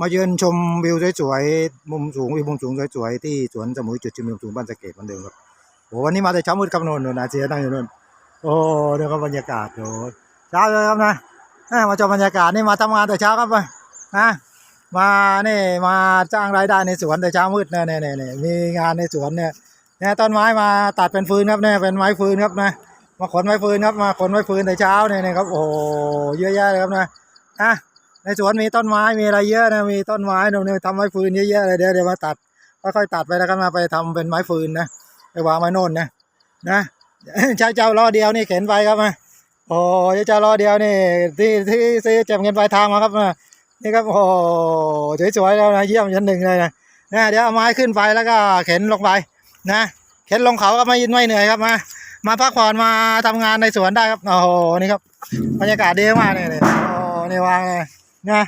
มาเยือนชมวิวสวยๆ มุมสูงวิวมุมสูงสวยๆ ที่สวนสมุยจุดชมวิวสูงบ้านสะเกดเหมือนเดิมครับโอ้วันนี้มาแต่เช้ามืดครับนนโน่นอาเจียนั่งอยู่โน่นโอ้เดี๋ยวก็บรรยากาศโอ้เช้าเลยครับนะเอ้ยมาชมบรรยากาศนี่มาทำงานแต่เช้าครับมานะมาเนี่มาจ้างรายได้ในสวนแต่เช้ามืดเนี่ยเนี่ยเนี่ยมีงานในสวนเนี่ยเนี่ยต้นไม้มาตัดเป็นฟืนครับเนี่ยเป็นไม้ฟืนครับนะมาขนไม้ฟืนครับมาขนไม้ฟืนแต่เช้าเนี่ยเนี่ยครับโอ้เยอะแยะเลยครับนะนะ ในสวนมีต้นไม้มีอะไรเยอะนะมีต้นไม้ตรงนี้ทำไม้ฟืนเยอะๆเลยเดี๋ยวเดี๋ยวมาตัดค่อยๆตัดไปแล้วกันมาไปทำเป็นไม้ฟืนนะไปวางไว้โน่นนะนะใช้เจ้าล้อเดียวนี่เข็นไปครับมาโอ้ยเจ้าล้อเดียวนี่ที่ที่ซื้อเจ็บเงินปลายทางมาครับมานี่ครับโอ้สวยๆแล้วนะเยี่ยมชั้นหนึ่งเลยนะนะเดี๋ยวเอาไม้ขึ้นไปแล้วก็เข็นลงไปนะเข็นลงเขาก็ไม่ไม่เหนื่อยครับมามาพักผ่อนมาทำงานในสวนได้ครับโอ้โหนี่ครับบรรยากาศดีมากเลยเนี่ยโอ้นี่วางเลย นะ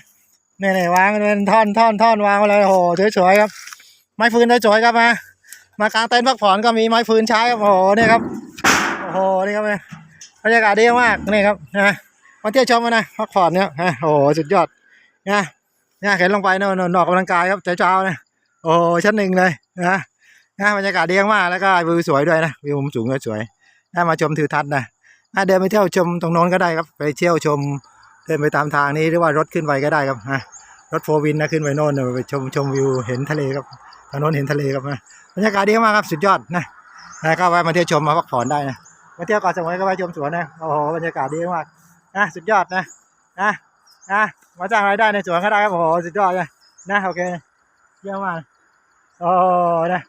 เนี่ยเนี่ยวางเป็นท่อนท่อนท่อนวางไว้เลยโอ้โหสวยๆครับ ไม้ฟืนสวยๆครับมามากลางเต็นท์พักผ่อนก็มีไม้ฟืนใช้ครับโอ้โหนี่ครับโอ้โหนี่ครับบรรยากาศดีมากนี่ครับนะมาเที่ยวชมกันนะพักผ่อนเนี่ยฮะโอ้โหสุดยอดนะนี่เข็นลงไปเนอะนอกกำลังกายครับเช้าๆนะโอ้ชั้นหนึ่งเลยนะนะบรรยากาศดีมากแล้วก็วิวสวยด้วยนะวิวมุมสูงก็สวยนะมาชมทิวทัศน์นะอะเดินไปเที่ยวชมตรงโน้นก็ได้ครับ ไปเที่ยวชม เดินไปตามทางนี้หรือว่ารถขึ้นไปก็ได้ครับฮะรถโฟวินนะขึ้นไปโน่นนะไปชมชมวิวเห็นทะเลครับทางโน้นเห็นทะเลครับนะบรรยากาศดีมากครับสุดยอดนะนะก็แวะมาเที่ยวชมมาพักผ่อนได้นะมาเที่ยวเกาะสมุยก็ไปชมสวนนะโอ้โหบรรยากาศดีมากนะสุดยอดนะนะนะมาจ้างรายได้ในสวนก็ได้ครับโอ้โหสุดยอดเลยนะโอเคเยี่ยมมากโอ้นะ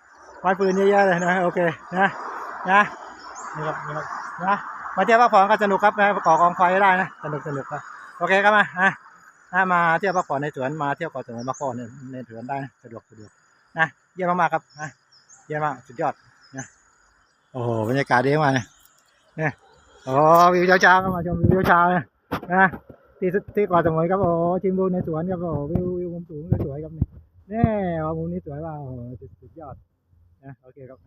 ไม้ปืนเยอะๆเลยนะโอเคนะนะนี่ครับนี่ครับนะมาเที่ยวพักผ่อนก็สนุกครับนะก่อกองไฟได้นะสนุกสนุกครับ โอเคครับมาอะมาเที่ยวพักผ่อนในสวนมาเที่ยวเกาะสมุยมาก่อนในในสวนได้สะดวกสะดวกนะเยี่ยมมากๆครับอะเยี่ยมมากสุดยอดนะโอ้โหบรรยากาศดีมากเลยนี่โอ้วิวเช้าๆมาชมวิวเช้าเลยนะที่ที่เกาะสมุยครับโอ้ชิมดูในสวนครับโอ้วิววิวมุมสูงสวยๆครับนี่เนี่มุมนี้สวยว่าโอ้โหสุดยอดนะโอเคครับ